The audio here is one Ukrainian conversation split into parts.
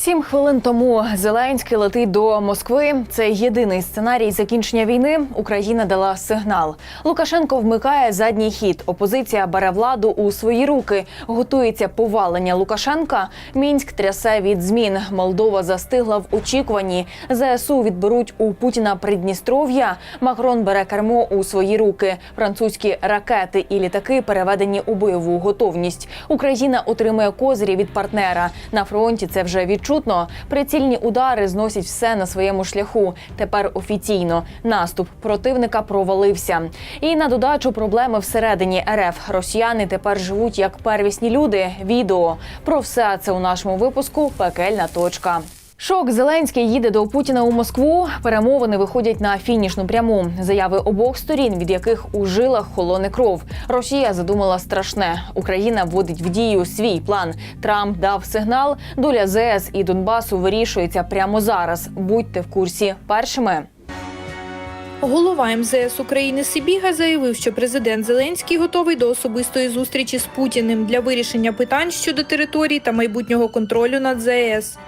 Сім хвилин тому Зеленський летить до Москви. Це єдиний сценарій закінчення війни. Україна дала сигнал. Лукашенко вмикає задній хід. Опозиція бере владу у свої руки. Готується повалення Лукашенка. Мінськ трясе від змін. Молдова застигла в очікуванні. ЗСУ відберуть у Путіна Придністров'я. Макрон бере кермо у свої руки. Французькі ракети і літаки переведені у бойову готовність. Україна отримує козирі від партнера. На фронті це вже відчутно. Прицільні удари зносять все на своєму шляху. Тепер офіційно наступ противника провалився. І на додачу проблеми всередині РФ. Росіяни тепер живуть як первісні люди. Відео про все це у нашому випуску. Пекельна точка. Шок Зеленський їде до Путіна у Москву. Перемовини виходять на фінішну пряму. Заяви обох сторін, від яких у жилах холоне кров. Росія задумала страшне. Україна вводить в дію свій план. Трамп дав сигнал. Доля ЗС і Донбасу вирішується прямо зараз. Будьте в курсі першими. Голова МЗС України Сибіга заявив, що президент Зеленський готовий до особистої зустрічі з Путіним для вирішення питань щодо територій та майбутнього контролю над ЗАЕС.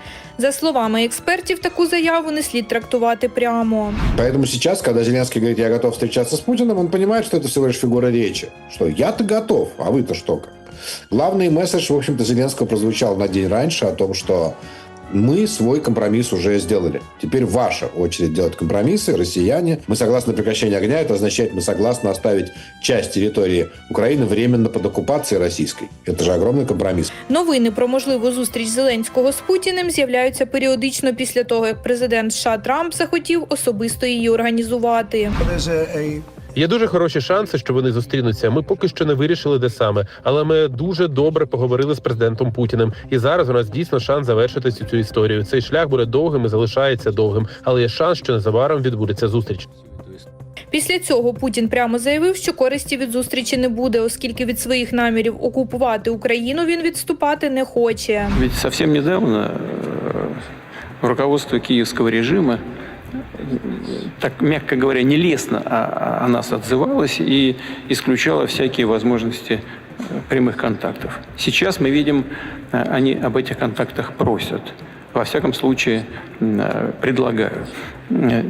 За словами експертів, таку заяву не слід трактувати прямо. Поэтому сейчас, когда Зеленский говорит, я готов встречаться с Путиным, он понимает, что это всего лишь фигура речи. Что я-то готов, а вы-то что? Главный месседж, в общем-то, Зеленского прозвучал на день раньше о том, что мы свой компромисс уже сделали. Теперь ваша очередь делать компромиссы, россияне. Мы согласны на прекращение огня. Это означает, мы согласны оставить часть территории Украины временно под оккупацией российской. Это же огромный компромисс. Новини про можливу зустріч Зеленського з Путіним з'являються періодично після того, як президент США Трамп захотів особисто її організувати. Є дуже хороші шанси, що вони зустрінуться. Ми поки що не вирішили, де саме, але ми дуже добре поговорили з президентом Путіним. І зараз у нас дійсно шанс завершити цю, цю історію. Цей шлях буде довгим і залишається довгим, але є шанс, що незабаром відбудеться зустріч. Після цього Путін прямо заявив, що користі від зустрічі не буде, оскільки від своїх намірів окупувати Україну він відступати не хоче. Ведь совсем недавно э, руководство киевского режима, э, так мягко говоря, нелестно о, о нас отзывалось и исключало всякие возможности э, прямых контактов. Сейчас мы видим, э, они об этих контактах просят. Во всяком случае, э, предлагают.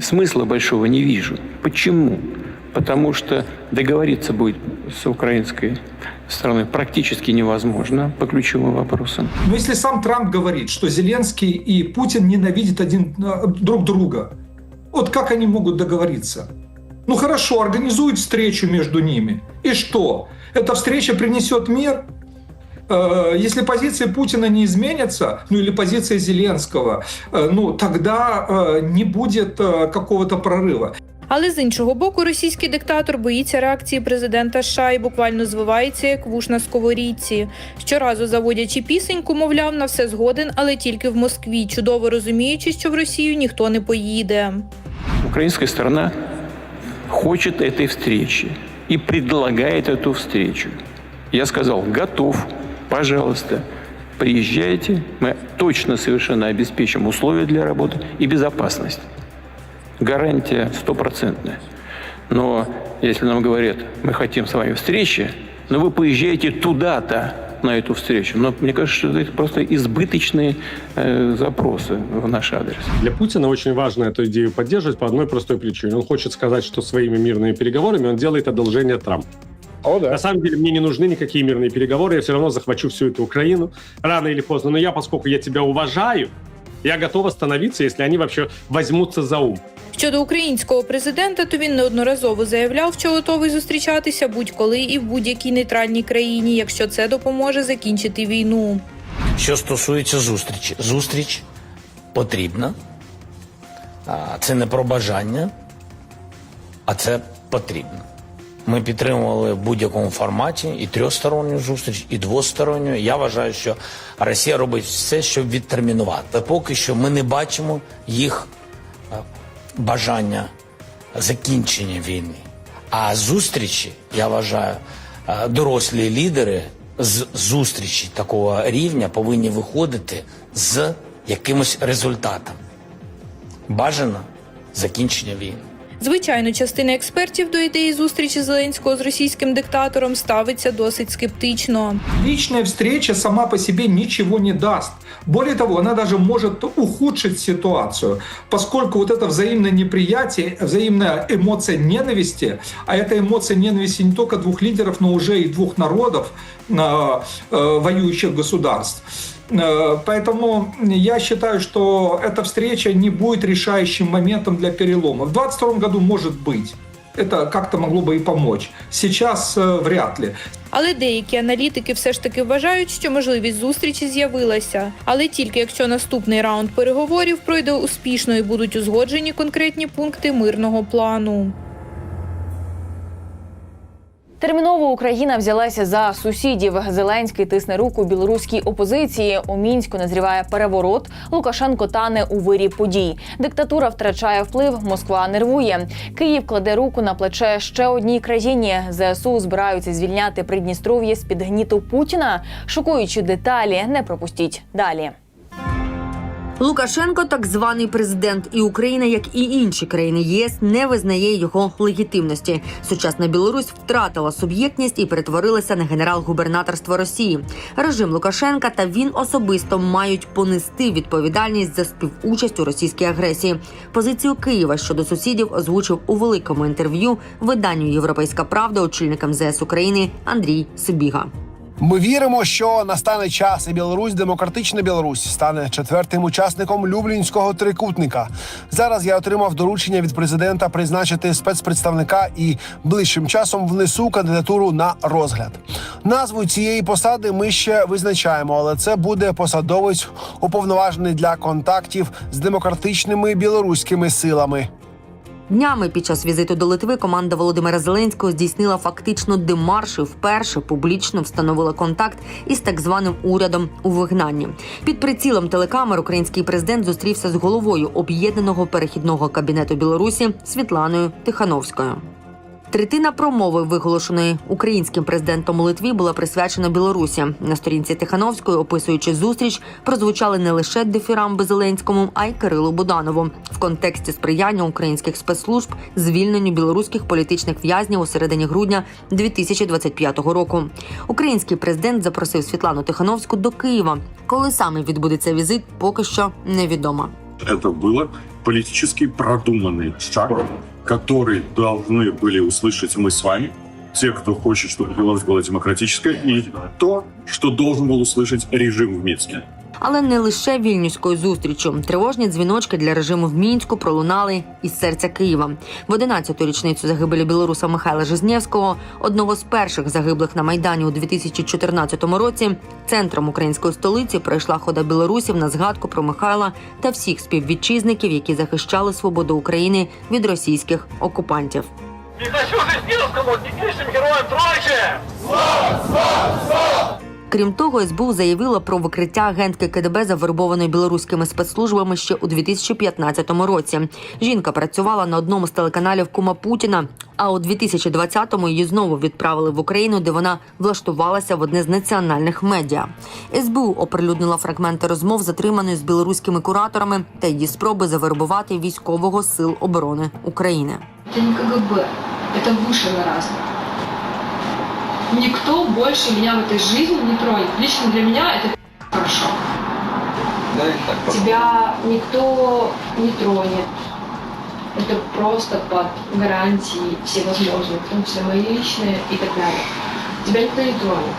Смысла большого не вижу. Почему? Потому что договориться будет с украинской стороной практически невозможно по ключевым вопросам. Но если сам Трамп говорит, что Зеленский и Путин ненавидят один друг друга, вот как они могут договориться? Ну хорошо, организуют встречу между ними. И что? Эта встреча принесет мир? Э, Если позиции Путина не изменятся, ну или позиция Зеленского, э, ну тогда э, не будет э, какого-то прорыва. Але з іншого боку, російський диктатор боїться реакції президента США і буквально звивається як вуш на сковорідці. Щоразу заводячи пісеньку, мовляв, на все згоден, але тільки в Москві, чудово розуміючи, що в Росію ніхто не поїде. Украинская сторона хочет этой встречи и предлагает эту встречу. Я сказал, готов, пожалуйста, приезжайте, мы точно совершенно обеспечим условия для работы и безопасность. Гарантия стопроцентная. Но если нам говорят, мы хотим с вами встречи, но вы поезжаете туда-то, на эту встречу. Но мне кажется, что это просто избыточные э, запросы в наш адрес. Для Путина очень важно эту идею поддерживать по одной простой причине. Он хочет сказать, что своими мирными переговорами он делает одолжение Трампу. О, да. На самом деле мне не нужны никакие мирные переговоры, я все равно захвачу всю эту Украину рано или поздно. Но я, поскольку я тебя уважаю, я готов остановиться, если они вообще возьмутся за ум. Щодо українського президента, то він неодноразово заявляв, що готовий зустрічатися будь-коли і в будь-якій нейтральній країні, якщо це допоможе закінчити війну. Що стосується зустрічі, зустріч потрібна. Це не про бажання, а це потрібно. Ми підтримували в будь-якому форматі і трьохсторонню зустріч, і двосторонню. Я вважаю, що Росія робить все, щоб відтермінувати. Поки що ми не бачимо їх бажання закінчення війни. А зустрічі, я вважаю, е, дорослі лідери з зустрічі такого рівня повинні виходити з якимось результатом. Бажано закінчення війни. Звичайно, частина експертів до ідеї зустрічі Зеленського з російським диктатором ставиться досить скептично. Личная встреча сама по себе ничего не даст. Более того, она даже может ухудшить ситуацию, поскольку вот это взаимное неприятие, взаимная эмоция ненависти, а это эмоция ненависти не только двух лидеров, но уже и двух народов, э, э, воюющих государств. Э, Поэтому я считаю, что эта встреча не будет решающим моментом для перелома. В 2022 году может быть. Это как-то могло бы и помочь. Сейчас э, вряд ли. Але деякі аналітики все ж таки вважають, що можливість зустрічі з'явилася. Але тільки якщо наступний раунд переговорів пройде успішно і будуть узгоджені конкретні пункти мирного плану. Терміново Україна взялася за сусідів. Зеленський тисне руку білоруській опозиції. У мінську назріває переворот. Лукашенко тане у вирі подій. Диктатура втрачає вплив. Москва нервує. Київ кладе руку на плече ще одній країні. ЗСУ збираються звільняти Придністров'я з під гніту Путіна. Шокуючі деталі. Не пропустіть далі. Лукашенко так званий президент, і Україна, як і інші країни ЄС, не визнає його легітимності. Сучасна Білорусь втратила суб'єктність і перетворилася на генерал-губернаторство Росії. Режим Лукашенка та він особисто мають понести відповідальність за співучасть у російській агресії. Позицію Києва щодо сусідів озвучив у великому інтерв'ю виданню Європейська Правда очільник МЗС України Андрій Сибіга. Ми віримо, що настане час, і Білорусь, демократична Білорусь, стане четвертим учасником Люблінського трикутника. Зараз я отримав доручення від президента призначити спецпредставника і ближчим часом внесу кандидатуру на розгляд. Назву цієї посади ми ще визначаємо, але це буде посадовець уповноважений для контактів з демократичними білоруськими силами. Днями під час візиту до Литви команда Володимира Зеленського здійснила фактично демарш і вперше публічно встановила контакт із так званим урядом у вигнанні. Під прицілом телекамер український президент зустрівся з головою об'єднаного перехідного кабінету Білорусі Світланою Тихановською. Третина промови, виголошеної українським президентом у Литві, була присвячена Білорусі. На сторінці Тихановської, описуючи зустріч, прозвучали не лише дифірамби Зеленському, а й Кирилу Буданову в контексті сприяння українських спецслужб звільненню білоруських політичних в'язнів у середині грудня 2025 року. Український президент запросив Світлану Тихановську до Києва. Коли саме відбудеться візит, поки що невідомо. это было политически продуманный шаг, который должны были услышать мы с вами, те, кто хочет, чтобы Беларусь была демократической, и то, что должен был услышать режим в Минске. Але не лише вільнюською зустрічю. Тривожні дзвіночки для режиму в мінську пролунали із серця Києва. В 11-ту річницю загибелі білоруса Михайла Жизнєвського, одного з перших загиблих на майдані у 2014 році. Центром української столиці пройшла хода білорусів на згадку про Михайла та всіх співвітчизників, які захищали свободу України від російських окупантів. Крім того, СБУ заявила про викриття агентки КДБ завербованої білоруськими спецслужбами ще у 2015 році. Жінка працювала на одному з телеканалів Кума Путіна. А у 2020-му її знову відправили в Україну, де вона влаштувалася в одне з національних медіа. СБУ оприлюднила фрагменти розмов, затриманої з білоруськими кураторами, та її спроби завербувати військового з сил оборони України. Это не КГБ, это выше гораздо. Никто больше меня в этой жизни не тронет. Лично для меня это хорошо. Тебя никто не тронет. Это просто под гарантии всевозможные, в том числе мои личные и так далее. Тебя никто не тронет.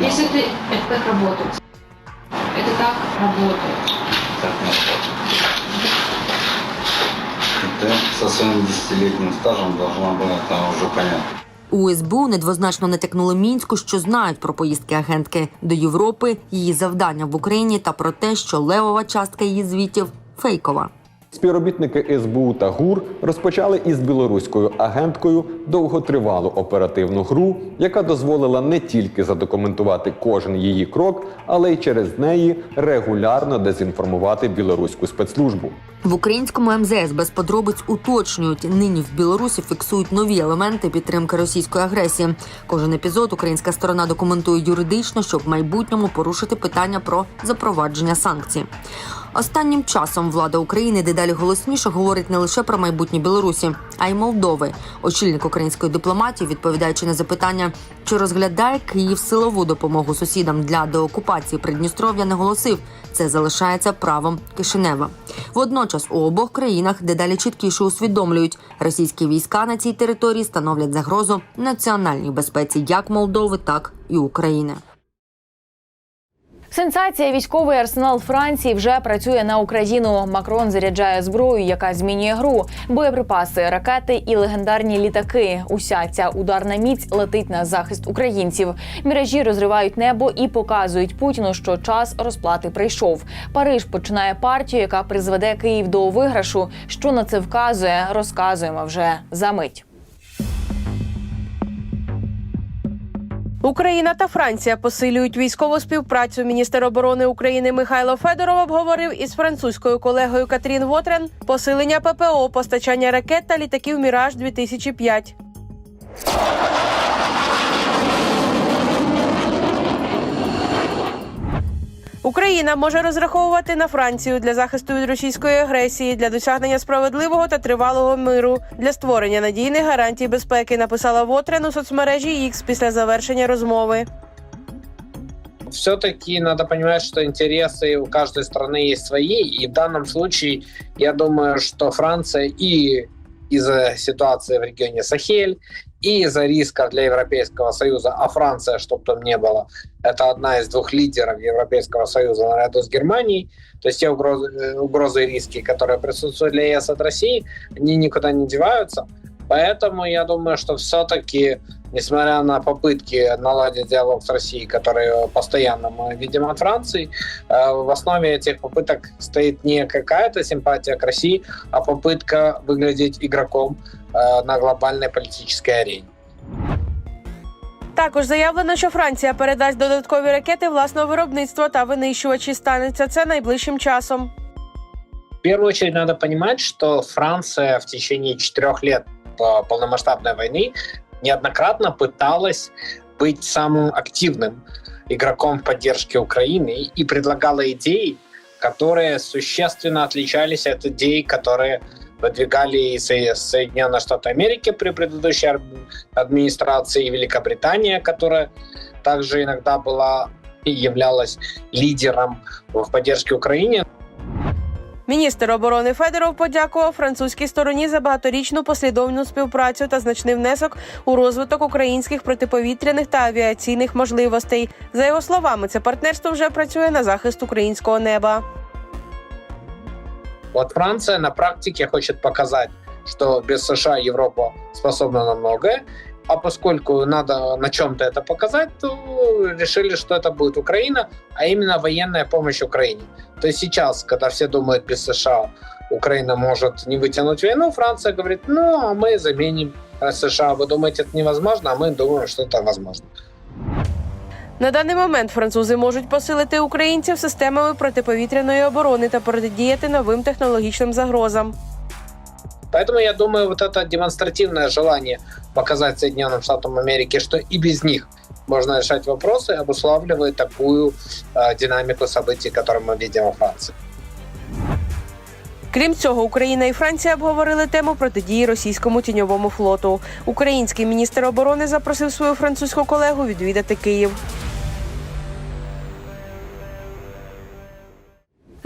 Если ты... Это так работает. Это так работает. Ты со своим десятилетним стажем должна была это уже понять. У СБУ недвозначно натякнули мінську, що знають про поїздки агентки до Європи, її завдання в Україні та про те, що левова частка її звітів фейкова. Співробітники СБУ та ГУР розпочали із білоруською агенткою довготривалу оперативну гру, яка дозволила не тільки задокументувати кожен її крок, але й через неї регулярно дезінформувати білоруську спецслужбу. В українському МЗС без подробиць уточнюють, нині в Білорусі фіксують нові елементи підтримки російської агресії. Кожен епізод українська сторона документує юридично, щоб в майбутньому порушити питання про запровадження санкцій. Останнім часом влада України дедалі голосніше говорить не лише про майбутнє Білорусі, а й Молдови. Очільник української дипломатії, відповідаючи на запитання, чи розглядає Київ силову допомогу сусідам для деокупації Придністров'я, наголосив, це залишається правом Кишинева. Водночас у обох країнах дедалі чіткіше усвідомлюють, російські війська на цій території становлять загрозу національній безпеці як Молдови, так і України. Сенсація військовий арсенал Франції вже працює на Україну. Макрон заряджає зброю, яка змінює гру, боєприпаси, ракети і легендарні літаки. Уся ця ударна міць летить на захист українців. Міражі розривають небо і показують Путіну, що час розплати прийшов. Париж починає партію, яка призведе Київ до виграшу. Що на це вказує, розказуємо вже за мить. Україна та Франція посилюють військову співпрацю. Міністр оборони України Михайло Федоров обговорив із французькою колегою Катрін Вотрен посилення ППО, постачання ракет та літаків Міраж 2005 Україна може розраховувати на Францію для захисту від російської агресії, для досягнення справедливого та тривалого миру, для створення надійних гарантій безпеки. Написала Вотрен у соцмережі X після завершення розмови. все-таки надо понимать, что интересы у каждой страны есть свои. И в данном случае, я думаю, что Франция и из-за ситуации в регионе Сахель, и из-за риска для Европейского Союза, а Франция, чтобы там не было, это одна из двух лидеров Европейского Союза наряду с Германией, то есть те угрозы, э, угрозы и риски, которые присутствуют для ЕС от России, они никуда не деваются. Поэтому я думаю, что все-таки, несмотря на попытки наладить диалог с Россией, которые постоянно мы видим от Франции, э, в основе этих попыток стоит не какая-то симпатия к России, а попытка выглядеть игроком э, на глобальной политической арене. Також заявлено, що Франція передасть додаткові ракети власного виробництва та винищувачі. Станеться це найближчим часом. В первую очередь надо понимать, что Франция в течение четырех лет э, полномасштабной войны неоднократно пыталась быть самым активным игроком в поддержке Украины и предлагала идеи, которые существенно отличались от идей, которые выдвигали Соединенные Штаты Америки при предыдущей администрации, и Великобритания, которая также иногда была и являлась лидером в поддержке Украине. Міністр оборони Федоров подякував французькій стороні за багаторічну послідовну співпрацю та значний внесок у розвиток українських протиповітряних та авіаційних можливостей. За його словами, це партнерство вже працює на захист українського неба. Вот Франция на практике хочет показать, что без США Европа способна на многое, а поскольку надо на чем-то это показать, то решили, что это будет Украина, а именно военная помощь Украине. То есть сейчас, когда все думают, без США Украина может не вытянуть войну, Франция говорит, ну, а мы заменим э, США. Вы думаете, это невозможно, а мы думаем, что это возможно. На даний момент французи можуть посилити українців системами протиповітряної оборони та протидіяти новим технологічним загрозам. Поэтому я думаю, вот это демонстративное желание показать Соединенным Штатам Америки, что и без них можно решать вопросы, обуславливает такую э, динамику событий, которую мы видим во Франции. Крім цього, Україна і Франція обговорили тему протидії російському тіньовому флоту. Український міністр оборони запросив свою французьку колегу відвідати Київ.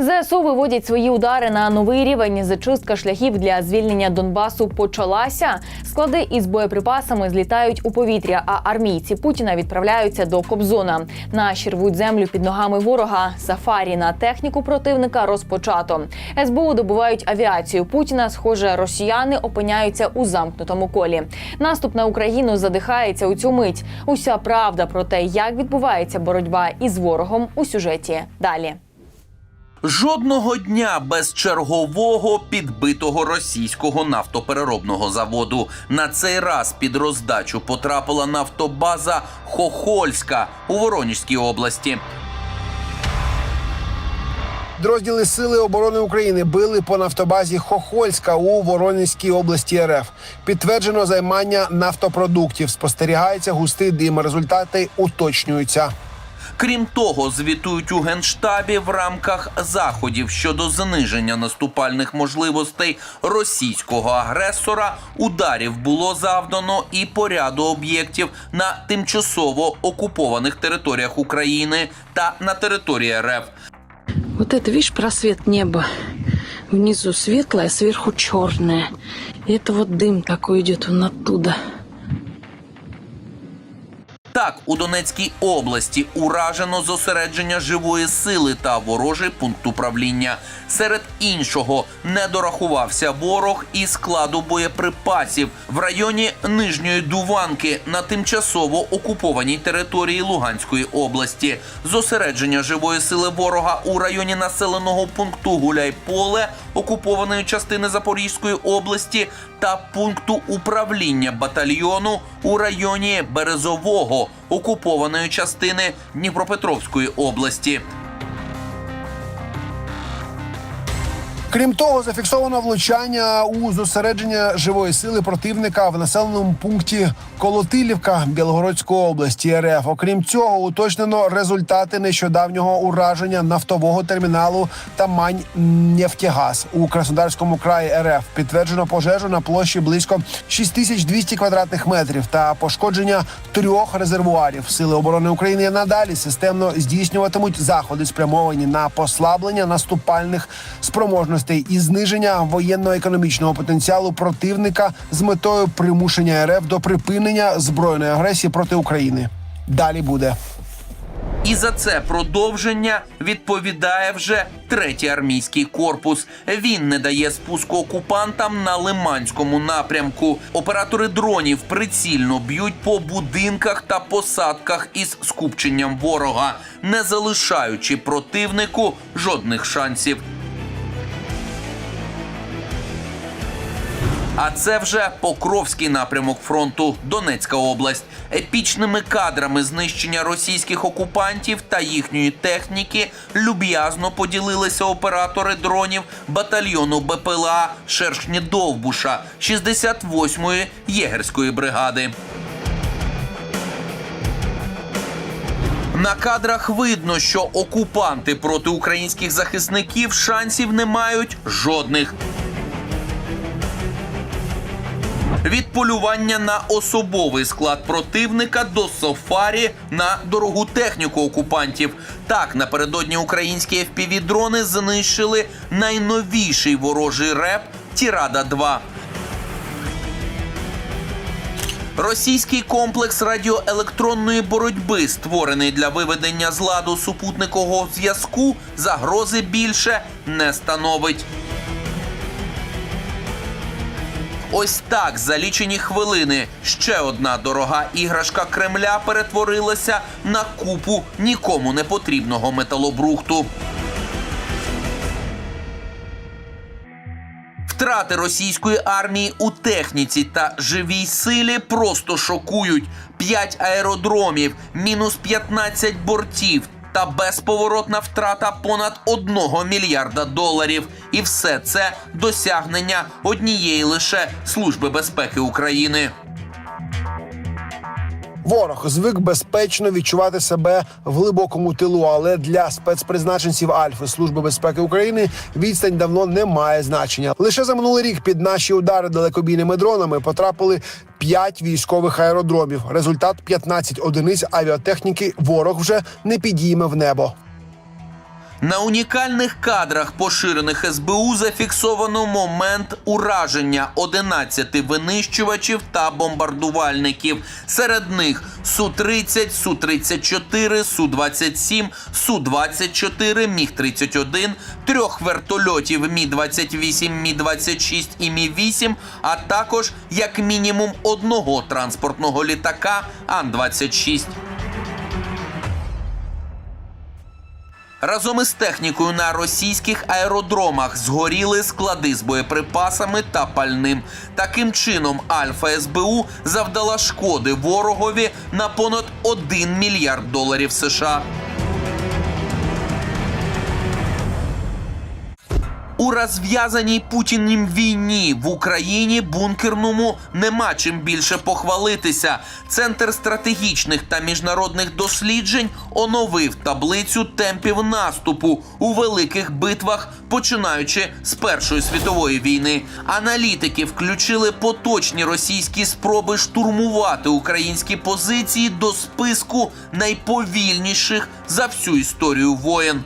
ЗСУ виводять свої удари на новий рівень. Зачистка шляхів для звільнення Донбасу почалася. Склади із боєприпасами злітають у повітря, а армійці Путіна відправляються до Кобзона. Наші рвуть землю під ногами ворога. Сафарі на техніку противника розпочато. СБУ добувають авіацію Путіна. Схоже, росіяни опиняються у замкнутому колі. Наступ на Україну задихається у цю мить. Уся правда про те, як відбувається боротьба із ворогом у сюжеті далі. Жодного дня без чергового підбитого російського нафтопереробного заводу. На цей раз під роздачу потрапила нафтобаза Хохольська у Воронежській області. Підрозділи Сили оборони України били по нафтобазі Хохольська у Воронезькій області РФ. Підтверджено займання нафтопродуктів. Спостерігається густий дим. Результати уточнюються. Крім того, звітують у генштабі в рамках заходів щодо зниження наступальних можливостей російського агресора. Ударів було завдано і по ряду об'єктів на тимчасово окупованих територіях України та на території РФ. Вот это, видишь, просвет неба. Внизу светлое, сверху черное. И это вот дым такой идет он оттуда. Так, у Донецькій області уражено зосередження живої сили та ворожий пункт управління. Серед іншого не дорахувався ворог і складу боєприпасів в районі Нижньої Дуванки на тимчасово окупованій території Луганської області. Зосередження живої сили ворога у районі населеного пункту Гуляйполе окупованої частини Запорізької області та пункту управління батальйону у районі Березового окупованої частини Дніпропетровської області. Крім того, зафіксовано влучання у зосередження живої сили противника в населеному пункті Колотилівка Білгородської області РФ. Окрім цього, уточнено результати нещодавнього ураження нафтового терміналу Тамань Нефтегаз у Краснодарському краї РФ. Підтверджено пожежу на площі близько 6200 квадратних метрів та пошкодження трьох резервуарів. Сили оборони України надалі системно здійснюватимуть заходи, спрямовані на послаблення наступальних спроможностей і зниження воєнно-економічного потенціалу противника з метою примушення РФ до припинення збройної агресії проти України. Далі буде. І за це продовження відповідає вже третій армійський корпус. Він не дає спуску окупантам на Лиманському напрямку. Оператори дронів прицільно б'ють по будинках та посадках із скупченням ворога, не залишаючи противнику жодних шансів. А це вже Покровський напрямок фронту, Донецька область. Епічними кадрами знищення російських окупантів та їхньої техніки люб'язно поділилися оператори дронів батальйону БПЛА Шершні Довбуша 68-ї єгерської бригади. На кадрах видно, що окупанти проти українських захисників шансів не мають жодних. Від полювання на особовий склад противника до сафарі на дорогу техніку окупантів. Так, напередодні українські FPV-дрони знищили найновіший ворожий реп Тірада 2 Російський комплекс радіоелектронної боротьби, створений для виведення з ладу супутникового зв'язку, загрози більше не становить. Ось так за лічені хвилини ще одна дорога іграшка Кремля перетворилася на купу нікому не потрібного металобрухту. Втрати російської армії у техніці та живій силі просто шокують: 5 аеродромів, мінус 15 бортів та безповоротна втрата понад 1 мільярда доларів. І все це досягнення однієї лише служби безпеки України. Ворог звик безпечно відчувати себе в глибокому тилу, але для спецпризначенців Альфи Служби безпеки України відстань давно не має значення. Лише за минулий рік під наші удари далекобійними дронами потрапили 5 військових аеродромів. Результат 15 одиниць авіатехніки. Ворог вже не підійме в небо. На унікальних кадрах, поширених СБУ, зафіксовано момент ураження 11 винищувачів та бомбардувальників. Серед них Су-30, Су-34, Су-27, Су-24, Міг-31, трьох вертольотів Мі-28, Мі-26 і Мі-8, а також як мінімум одного транспортного літака Ан-26. Разом із технікою на російських аеродромах згоріли склади з боєприпасами та пальним. Таким чином, Альфа СБУ завдала шкоди ворогові на понад 1 мільярд доларів США. У розв'язаній Путінім війні в Україні бункерному нема чим більше похвалитися. Центр стратегічних та міжнародних досліджень оновив таблицю темпів наступу у великих битвах, починаючи з Першої світової війни. Аналітики включили поточні російські спроби штурмувати українські позиції до списку найповільніших за всю історію воєн.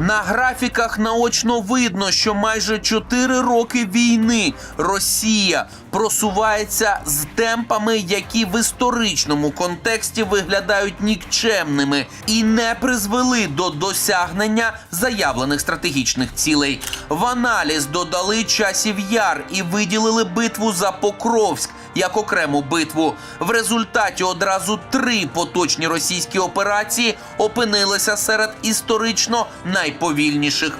На графіках наочно видно, що майже 4 роки війни Росія просувається з темпами, які в історичному контексті виглядають нікчемними і не призвели до досягнення заявлених стратегічних цілей. В аналіз додали часів яр і виділили битву за Покровськ як окрему битву. В результаті одразу три поточні російські операції опинилися серед історично найповільніших.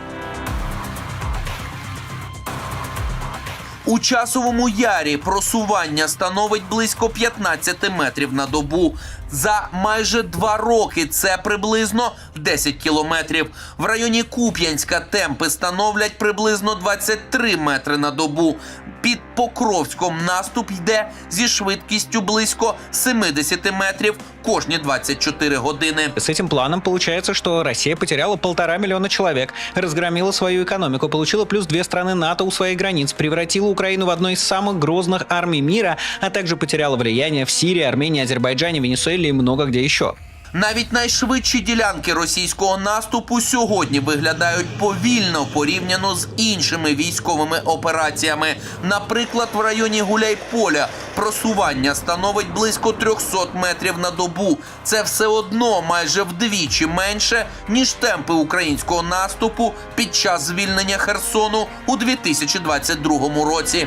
У часовому ярі просування становить близько 15 метрів на добу За майже два роки це приблизно 10 кілометрів. В районі Куп'янська темпи становлять приблизно 23 метри на добу. Під Покровськом наступ йде зі швидкістю близько 70 метрів кожні 24 години. С этим планом получается, что Россия потеряла полтора миллиона человек, разгромила свою экономику, получила плюс две страны НАТО у своих границ, превратила Украину в одну из самых грозных армий мира, а также потеряла влияние в Сирии, Армении, Азербайджане, Венесуэле и много где еще. Навіть найшвидші ділянки російського наступу сьогодні виглядають повільно порівняно з іншими військовими операціями. Наприклад, в районі Гуляйполя просування становить близько 300 метрів на добу. Це все одно майже вдвічі менше ніж темпи українського наступу під час звільнення Херсону у 2022 році.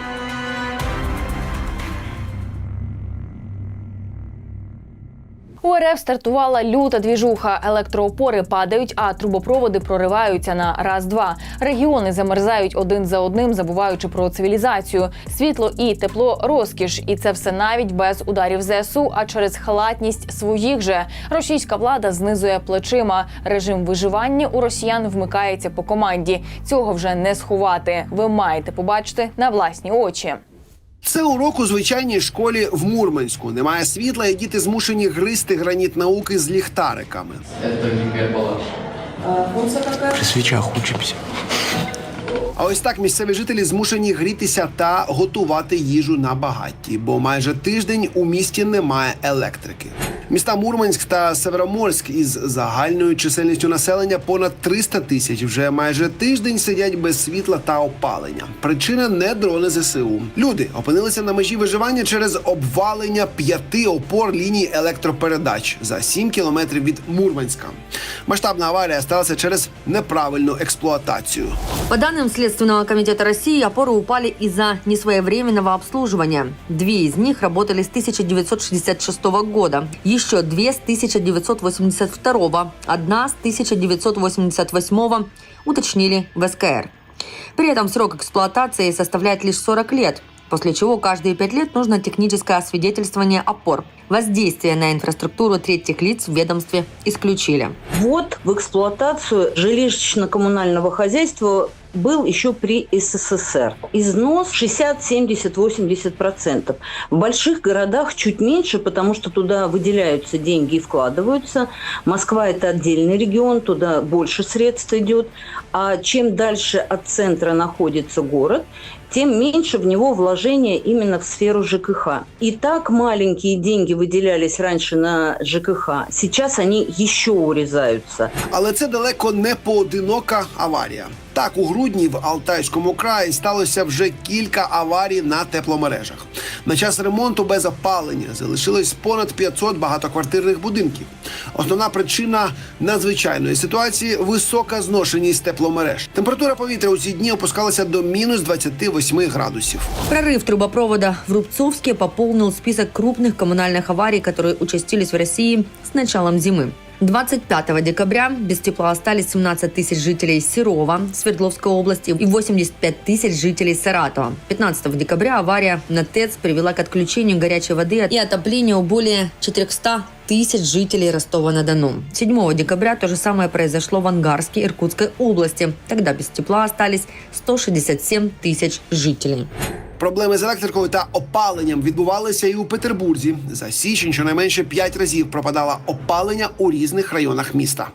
У РФ стартувала люта двіжуха. Електроопори падають, а трубопроводи прориваються на раз-два. Регіони замерзають один за одним, забуваючи про цивілізацію. Світло і тепло розкіш, і це все навіть без ударів ЗСУ, а через халатність своїх же. Російська влада знизує плечима. Режим виживання у росіян вмикається по команді. Цього вже не сховати. Ви маєте побачити на власні очі. Це урок у звичайній школі в Мурманську. Немає світла, і діти змушені гризти граніт науки з ліхтариками. При свечах учимся. А ось так місцеві жителі змушені грітися та готувати їжу на багатті, бо майже тиждень у місті немає електрики. Міста Мурманськ та Североморськ із загальною чисельністю населення понад 300 тисяч вже майже тиждень сидять без світла та опалення. Причина не дрони ЗСУ. Люди опинилися на межі виживання через обвалення п'яти опор ліній електропередач за 7 кілометрів від Мурманська. Масштабна аварія сталася через неправильну експлуатацію. По данным Следственного комитета России, опоры упали из-за несвоевременного обслуживания. Две из них работали с 1966 года, еще две с 1982, одна с 1988, уточнили в СКР. При этом срок эксплуатации составляет лишь 40 лет, после чего каждые пять лет нужно техническое освидетельствование опор. Воздействие на инфраструктуру третьих лиц в ведомстве исключили. Ввод в эксплуатацию жилищно-коммунального хозяйства был еще при СССР. Износ 60, 70, 80 процентов. В больших городах чуть меньше, потому что туда выделяются деньги и вкладываются. Москва – это отдельный регион, туда больше средств идет. А чем дальше от центра находится город, тем меньше в него вложения именно в сферу ЖКХ. И так маленькие деньги выделялись раньше на ЖКХ, сейчас они еще урезаются. Але це далеко не поодинока аварія. Так, у грудні в Алтайському краї сталося вже кілька аварій на тепломережах. На час ремонту без опалення залишилось понад 500 багатоквартирних будинків. Основна причина надзвичайної ситуації висока зношеність тепломереж. Температура повітря у ці дні опускалася до мінус 28 градусів. Прорыв трубопровода в Рубцовске пополнил список крупных коммунальных аварий, которые участились в России с началом зимы. 25 декабря без тепла остались 17 тысяч жителей Серова, Свердловской области и 85 тысяч жителей Саратова. 15 декабря авария на ТЭЦ привела к отключению горячей воды и отоплению более 400 тысяч жителей Ростова-на-Дону. 7 декабря то же самое произошло в Ангарске Иркутской области. Тогда без тепла остались 167 тысяч жителей. Проблеми з електрикою та опаленням відбувалися і у Петербурзі. За січень щонайменше 5 разів пропадало опалення у різних районах міста.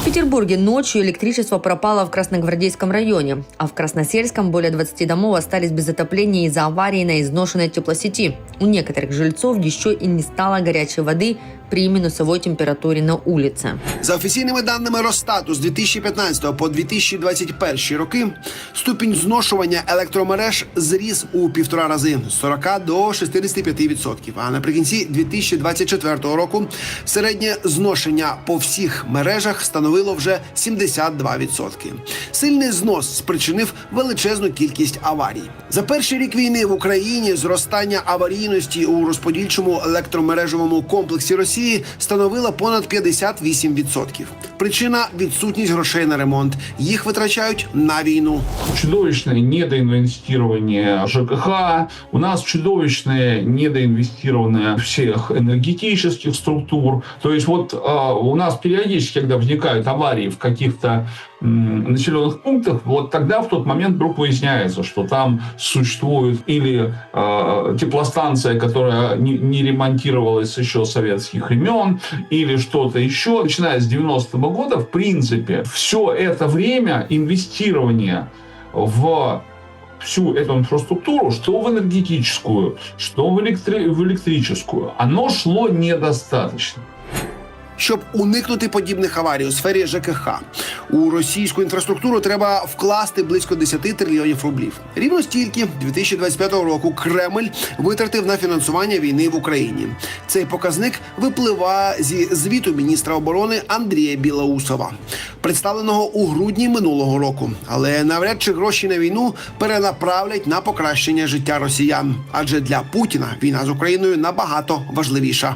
В Петербурге ночью электричество пропало в Красногвардейском районе, а в Красносельском более 20 домов остались без отопления из-за аварии на изношенной теплосети. У некоторых жильцов еще и не стало горячей воды при минусовой температуре на улице. За офіційними даними Росстату з 2015 по 2021 роки ступінь зношування електромереж зріс у півтора рази з 40 до 65%. А наприкінці 2024 року середнє зношення по всіх мережах становило вже 72%. Сильний знос спричинив величезну кількість аварій. За перший рік війни в Україні зростання аварійності у розподільчому електромережевому комплексі Росії становило понад 58%. Причина відсутність грошей на ремонт. Їх витрачають на війну. Чудовищне недоінвестування ЖКХ, у нас чудовищне недоінвестування всіх енергетичних структур. То есть вот у нас періодично, коли виникають аварії в каких-то населенных пунктах, вот тогда в тот момент вдруг выясняется, что там существует или э, теплостанция, которая не, не ремонтировалась еще с советских времен, или что-то еще. Начиная с 90-го года, в принципе, все это время инвестирования в всю эту инфраструктуру, что в энергетическую, что в, электри- в электрическую, оно шло недостаточно. Щоб уникнути подібних аварій у сфері ЖКХ, у російську інфраструктуру треба вкласти близько 10 трильйонів рублів. Рівно стільки 2025 року Кремль витратив на фінансування війни в Україні. Цей показник випливає зі звіту міністра оборони Андрія Білоусова, представленого у грудні минулого року. Але навряд чи гроші на війну перенаправлять на покращення життя росіян, адже для Путіна війна з Україною набагато важливіша.